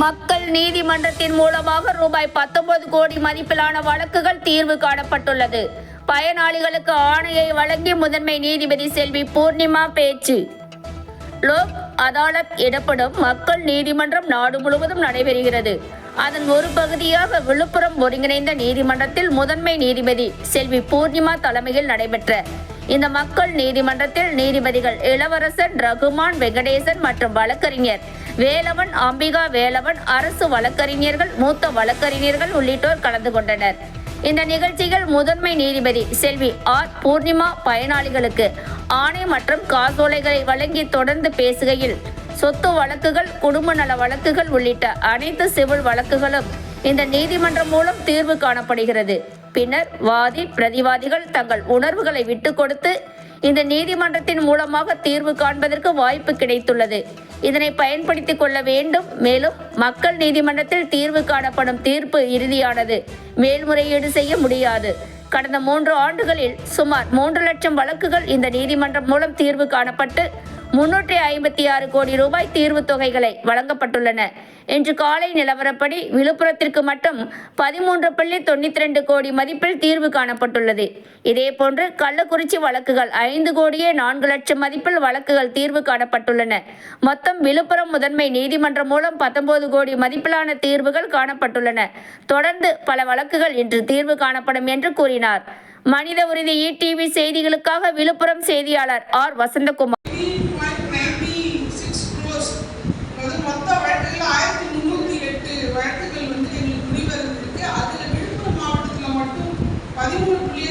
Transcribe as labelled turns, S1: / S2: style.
S1: மக்கள் நீதிமன்றத்தின் மூலமாக ரூபாய் பத்தொன்பது கோடி மதிப்பிலான வழக்குகள் தீர்வு காணப்பட்டுள்ளது. பயனாளிகளுக்கு ஆணையை வழங்கி முதன்மை நீதிபதி செல்வி பூர்ணிமா பேச்சு. லோக் அதாலத் எனப்படும் மக்கள் நீதிமன்றம் நாடு முழுவதும் நடைபெறுகிறது. அதன் ஒரு பகுதியாக விழுப்புரம் ஒருங்கிணைந்த நீதிமன்றத்தில் முதன்மை நீதிபதி செல்வி பூர்ணிமா தலைமையில் நடைபெற்ற இந்த மக்கள் நீதிமன்றத்தில் நீதிபதிகள் இளவரசன் ரகுமான் வெங்கடேசன் மற்றும் வழக்கறிஞர் வேலவன் அம்பிகா வேலவன் அரசு வழக்கறிஞர்கள் மூத்த வழக்கறிஞர்கள் உள்ளிட்டோர் கலந்து கொண்டனர். இந்த நிகழ்ச்சியில் முதன்மை நீதிபதி செல்வி ஆர். பூர்ணிமா பயனாளிகளுக்கு ஆணை மற்றும் காசோலைகளை வழங்கி தொடர்ந்து பேசுகையில் சொத்து வழக்குகள் குடும்ப நல வழக்குகள் உள்ளிட்ட அனைத்து சிவில் வழக்குகளும் இந்த நீதிமன்றம் மூலம் தீர்வு காணப்படுகிறது. பின்னர் வாதி பிரதிவாதிகள் தங்கள் உணர்வுகளை விட்டு கொடுத்து இந்த நீதிமன்றத்தின் மூலமாக தீர்வு காண்பதற்கு வாய்ப்பு கிடைத்துள்ளது. இதனை பயன்படுத்திக் கொள்ள வேண்டும். மேலும் மக்கள் நீதிமன்றத்தில் தீர்வு காணப்படும் தீர்ப்பு இறுதியானது. மேல்முறையீடு செய்ய முடியாது. கடந்த மூன்று ஆண்டுகளில் சுமார் மூன்று லட்சம் வழக்குகள் இந்த நீதிமன்றம் மூலம் தீர்வு காணப்பட்டு முன்னூற்றி ஐம்பத்தி ஆறு கோடி ரூபாய் தீர்வுத் தொகைகளை வழங்கப்பட்டுள்ளன. இன்று காலை நிலவரப்படி விழுப்புரத்திற்கு மட்டும் பதிமூன்று புள்ளி தொண்ணூற்றி ரெண்டு கோடி மதிப்பில் தீர்வு காணப்பட்டுள்ளது. இதேபோன்று கள்ளக்குறிச்சி வழக்குகள் ஐந்து கோடியே நான்கு லட்சம் மதிப்பில் வழக்குகள் தீர்வு காணப்பட்டுள்ளன. மொத்தம் விழுப்புரம் முதன்மை நீதிமன்றம் மூலம் பத்தொன்பது கோடி மதிப்பிலான தீர்வுகள் காணப்பட்டுள்ளன. தொடர்ந்து பல வழக்குகள் இன்று தீர்வு காணப்படும் என்று கூறினார். மனித உறுதி இடிவி செய்திகளுக்காக விழுப்புரம் செய்தியாளர் ஆர் வசந்தகுமார்.
S2: பதிமூணு புள்ளி